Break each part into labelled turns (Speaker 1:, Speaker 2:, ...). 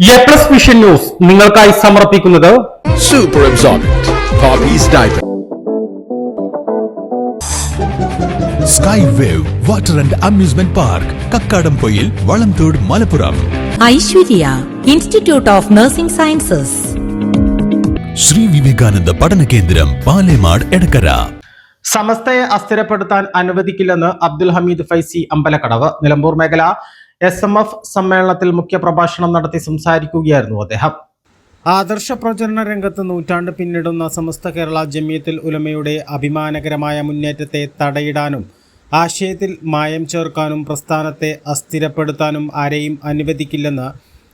Speaker 1: A plus vision news നിങ്ങൾക്കായി സമർപ്പിക്കുന്നത്
Speaker 2: super.
Speaker 3: Sky wave water and amusement park Kakkadampoyil Valamthode Malappuram
Speaker 4: Aishwarya institute of nursing sciences
Speaker 3: Shri Vivekananda പഠന കേന്ദ്രം പാലേമാട് എടക്കര
Speaker 1: സമസ്തയെ അസ്ഥിരപ്പെടുത്താൻ അനുവദിക്കില്ലെന്ന് അബ്ദുൽ ഹമീദ് ഫൈസി അമ്പലക്കടവ് നിലമ്പൂർ മേഖല. S M F സമ്മേളനത്തിൽ മുഖ്യപ്രഭാഷണം നടത്തി സംസാരിക്കുകയായിരുന്നു അദ്ദേഹം. ആദർശ പ്രചരണ രംഗത്ത് നൂറ്റാണ്ട് പിന്നിടുന്ന സമസ്ത കേരള ജമ്യത്തിൽ ഉലമയുടെ അഭിമാനകരമായ മുന്നേറ്റത്തെ തടയിടാനും ആശയത്തിൽ മായം ചേർക്കാനും പ്രസ്ഥാനത്തെ അസ്ഥിരപ്പെടുത്താനും ആരെയും അനുവദിക്കില്ലെന്ന്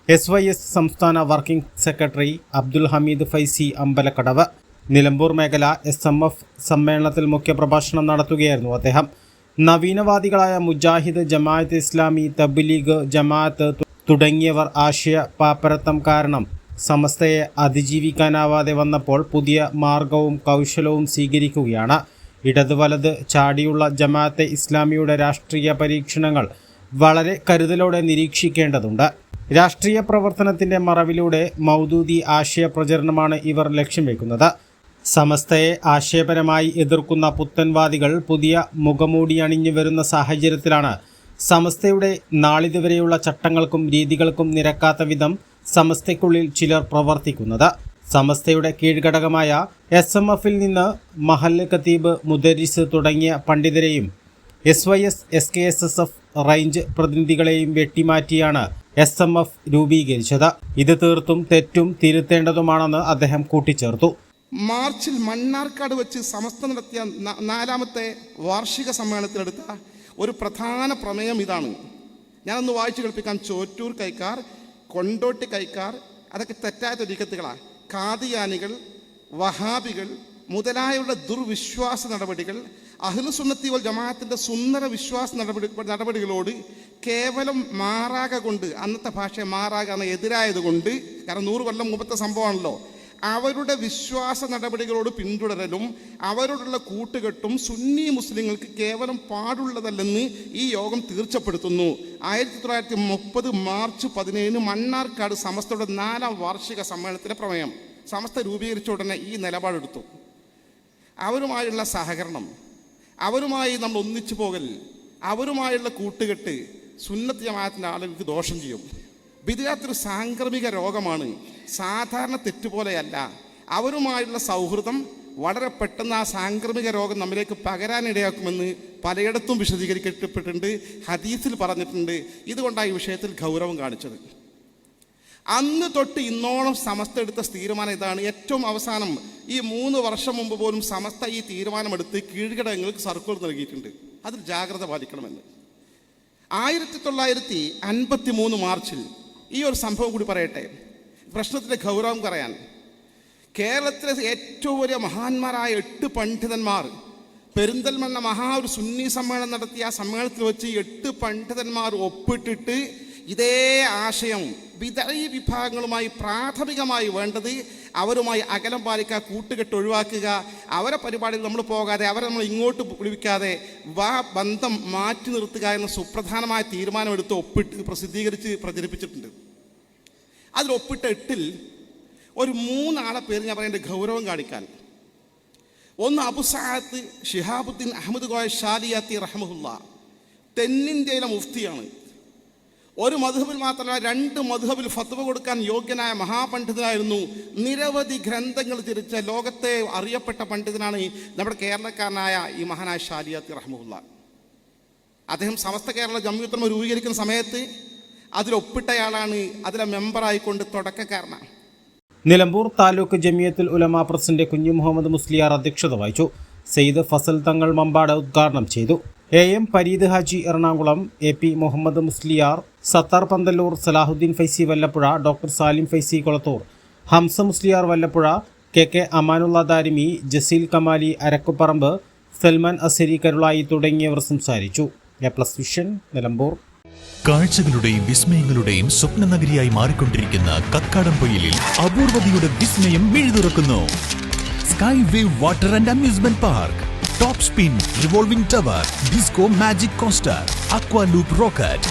Speaker 1: എസ് വൈ എസ് സംസ്ഥാന വർക്കിംഗ് സെക്രട്ടറി അബ്ദുൽ ഹമീദ് ഫൈസി അമ്പലക്കടവ്. നിലമ്പൂർ മേഖല എസ് എം എഫ് സമ്മേളനത്തിൽ മുഖ്യപ്രഭാഷണം നടത്തുകയായിരുന്നു അദ്ദേഹം. നവീനവാദികളായ മുജാഹിദ് ജമാഅത്ത് ഇസ്ലാമി തബ്ലീഗ് ജമാഅത്ത് തുടങ്ങിയവർ ആശയ പാപ്പരത്തം കാരണം സമസ്തയെ അതിജീവിക്കാനാവാതെ വന്നപ്പോൾ പുതിയ മാർഗവും കൗശലവും സ്വീകരിക്കുകയാണ്. ഇടത് വലത് ചാടിയുള്ള ജമാഅത്തെ ഇസ്ലാമിയുടെ രാഷ്ട്രീയ പരീക്ഷണങ്ങൾ വളരെ കരുതലോടെ നിരീക്ഷിക്കേണ്ടതുണ്ട്. രാഷ്ട്രീയ പ്രവർത്തനത്തിന്റെ മറവിലൂടെ മൗദൂദി ആശയ പ്രചരണമാണ് ഇവർ ലക്ഷ്യം വെക്കുന്നത്. സമസ്തയെ ആശയപരമായി എതിർക്കുന്ന പുത്തൻവാദികൾ പുതിയ മുഖമൂടി അണിഞ്ഞു വരുന്ന സാഹചര്യത്തിലാണ് സമസ്തയുടെ നാളിതുവരെയുള്ള ചട്ടങ്ങൾക്കും രീതികൾക്കും നിരക്കാത്ത വിധം സമസ്തയ്ക്കുള്ളിൽ ചിലർ പ്രവർത്തിക്കുന്നത്. സമസ്തയുടെ കീഴ്ഘടകമായ എസ് എം എഫിൽ നിന്ന് മഹല്ല് ഖത്തീബ് മുദരിസ് തുടങ്ങിയ പണ്ഡിതരെയും S Y S S K S S F range പ്രതിനിധികളെയും വെട്ടിമാറ്റിയാണ് എസ് എം എഫ് രൂപീകരിച്ചത്. ഇത് തീർത്തും തെറ്റും തിരുത്തേണ്ടതുമാണെന്ന് അദ്ദേഹം കൂട്ടിച്ചേർത്തു.
Speaker 5: മാർച്ചിൽ മണ്ണാർക്കാട് വെച്ച് സമസ്ത നടത്തിയ നാലാമത്തെ വാർഷിക സമ്മേളനത്തിലെടുത്ത ഒരു പ്രധാന പ്രമേയം ഇതാണ്. ഞാനൊന്ന് വായിച്ചു കേൾപ്പിക്കാം. ചോറ്റൂർ കൈക്കാർ കൊണ്ടോട്ടി കൈക്കാർ അതൊക്കെ തെറ്റായ തൊരീക്കത്തുകളാണ് കാതിയാനികൾ വഹാബികൾ മുതലായുള്ള ദുർവിശ്വാസ നടപടികൾ അഹ്ലുസുന്നത്തി വൽ ജമാഅത്തിന്റെ സുന്ദര വിശ്വാസ നടപടി നടപടികളോട് കേവലം മാറാക കൊണ്ട് അന്നത്തെ ഭാഷ മാറാക എന്ന എതിരായതുകൊണ്ട് കാരണം നൂറ് കൊല്ലം മുമ്പത്തെ സംഭവമാണല്ലോ അവരുടെ വിശ്വാസ നടപടികളോട് പിന്തുടരലും അവരോടുള്ള കൂട്ടുകെട്ടും സുന്നി മുസ്ലിങ്ങൾക്ക് കേവലം പാടുള്ളതല്ലെന്ന് ഈ യോഗം തീർച്ചപ്പെടുത്തുന്നു. ആയിരത്തി തൊള്ളായിരത്തി മുപ്പത് മാർച്ച് പതിനേഴിന് മണ്ണാർക്കാട് സമസ്തയുടെ നാലാം വാർഷിക സമ്മേളനത്തിലെ പ്രമേയം. സമസ്ത രൂപീകരിച്ച ഉടനെ ഈ നിലപാടെടുത്തു. അവരുമായുള്ള സഹകരണം അവരുമായി നമ്മൾ ഒന്നിച്ചു പോകൽ അവരുമായുള്ള കൂട്ടുകെട്ട് സുന്നത്ത് ജമാഅത്തിന്റെ ആളുകൾക്ക് ദോഷം ചെയ്യും. വിദ്യാത്തൊരു സാംക്രമിക രോഗമാണ്. സാധാരണ തെറ്റുപോലെയല്ല അവരുമായുള്ള സൗഹൃദം വളരെ പെട്ടെന്ന് ആ സാംക്രമിക രോഗം നമ്മിലേക്ക് പകരാനിടയാക്കുമെന്ന് പലയിടത്തും വിശദീകരിക്കപ്പെട്ടിട്ടുണ്ട് ഹദീസിൽ പറഞ്ഞിട്ടുണ്ട്. ഇതുകൊണ്ടാണ് ഈ വിഷയത്തിൽ ഗൗരവം കാണിച്ചത്. അന്ന് തൊട്ട് ഇന്നോളം സമസ്ത എടുത്ത തീരുമാനം ഇതാണ്. ഏറ്റവും അവസാനം ഈ മൂന്ന് വർഷം മുമ്പ് പോലും സമസ്ത ഈ തീരുമാനമെടുത്ത് കീഴ്ഘടകങ്ങൾക്ക് സർക്കുലർ നൽകിയിട്ടുണ്ട്. അതിൽ ജാഗ്രത പാലിക്കണമെന്ന്. ആയിരത്തി തൊള്ളായിരത്തി അൻപത്തി മൂന്ന് മാർച്ചിൽ ഈ ഒരു സംഭവം കൂടി പറയട്ടെ. പ്രശ്നത്തിന്റെ ഗൗരവം പറയാൻ. കേരളത്തിലെ ഏറ്റവും വലിയ മഹാന്മാരായ എട്ട് പണ്ഡിതന്മാർ പെരിന്തൽമണ്ണ മഹാ ഒരു സുന്നി സമ്മേളനം നടത്തിയ ആ സമ്മേളനത്തിൽ വെച്ച് എട്ട് പണ്ഡിതന്മാർ ഒപ്പിട്ടിട്ട് ഇതേ ആശയം വിതഴി വിഭാഗങ്ങളുമായി പ്രാഥമികമായി വേണ്ടത് അവരുമായി അകലം പാലിക്കുക കൂട്ടുകെട്ട് ഒഴിവാക്കുക അവരെ പരിപാടിയിൽ നമ്മൾ പോകാതെ അവരെ നമ്മൾ ഇങ്ങോട്ട് വിളിക്കാതെ വാ ബന്ധം മാറ്റി നിർത്തുക എന്ന സുപ്രധാനമായ തീരുമാനമെടുത്ത് ഒപ്പിട്ട് പ്രസിദ്ധീകരിച്ച് പ്രചരിപ്പിച്ചിട്ടുണ്ട്. അതിൽ ഒപ്പിട്ട എട്ടിൽ ഒരു മൂന്നാളെ പേര് ഞാൻ പറയുന്നത് ഗൗരവം കാണിക്കാൻ. ഒന്ന് അബുസാത്ത് ഷിഹാബുദ്ദീൻ അഹമ്മദ് ഗോയ ഷാലിയാത്തി റഹമുല്ല തെന്നിന്ത്യയിലെ മുഫ്തിയാണ്. ഒരു മധുഹബിൽ മാത്രമല്ല രണ്ട് മധുഹബിൽ ഫത്വ കൊടുക്കാൻ യോഗ്യനായ മഹാപണ്ഡിതനായിരുന്നു. നിരവധി ഗ്രന്ഥങ്ങൾ തിരിച്ച ലോകത്തെ അറിയപ്പെട്ട പണ്ഡിതനാണ് നമ്മുടെ കേരളക്കാരനായ ഈ മഹാനായ ഷാലിയാത്തി റഹ്മുല്ല അദ്ദേഹം സമസ്ത കേരള ജമ്മിയുത്തമ രൂപീകരിക്കുന്ന സമയത്ത് അതിലൊപ്പിട്ടയാളാണ് അതിലെ മെമ്പറായിക്കൊണ്ട് തുടക്കക്കാരനാണ്.
Speaker 1: നിലമ്പൂർ താലൂക്ക് ജമിയത്തുൽ ഉലമാ പ്രസിഡന്റ് കുഞ്ഞു മുഹമ്മദ് മുസ്ലിയാർ അധ്യക്ഷത വഹിച്ചു. സെയ്ദ് ഫസൽ തങ്ങൾ മമ്പാട് ഉദ്ഘാടനം ചെയ്തു. A M Pareed Haji Ernakulam A P Muhammad Musliyar Sathar Panthalloor Salahuddin Faizy Vallappuzha doctor Salim Faizy Kolathur Hamza Musliyar Vallappuzha K K Amanulla Darimi Jaseel Kamali Arakkuparamba Salman Azhari Karulai തുടങ്ങിയവർ സംസാരിച്ചു. A plus vision Nilambur.
Speaker 3: കാഴ്ചകളുടെയും വിസ്മയങ്ങളുടെയും സ്വപ്ന നഗരിയായി മാറിക്കൊണ്ടിരിക്കുന്ന കക്കാടംപൊയിലിൽ അപൂർവതയുടെ വിസ്മയം മിഴുതുറക്കുന്നു. Sky wave water and amusement park top spin revolving tower disco magic coaster aqua loop rocket